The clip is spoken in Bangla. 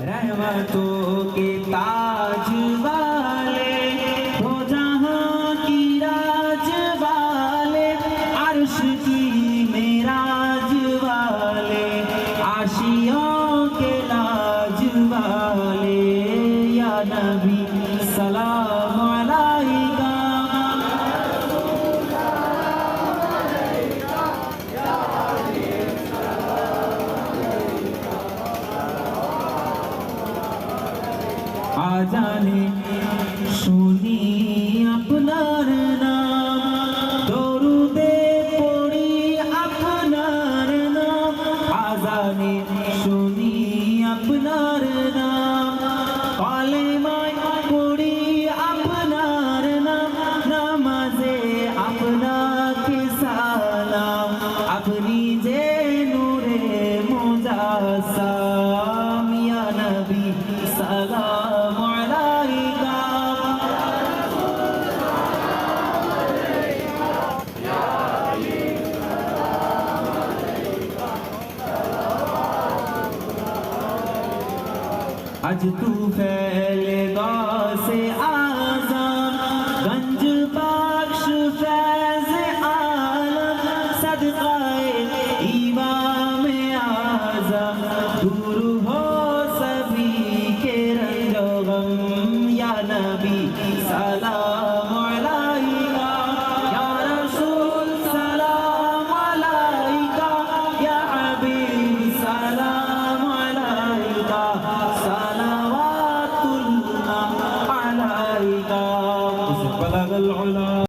रहमतों के ताज वाले हो जहां की राज वाले अर्श की আজানে শুনি আপনার নাম। দরুদে পড়ি আপনার নাম। আজানে শুনি আপনার নাম। কালেমায় পড়ি আপনার নাম। নামাজে আপনাকে সালাম। আপনি যে आज तू फैले से आजा गंज बख्श फैज आलम। सदकाए ईवा में आजा दूर हो सभी के रंग गम या नबी सलाम। Allah.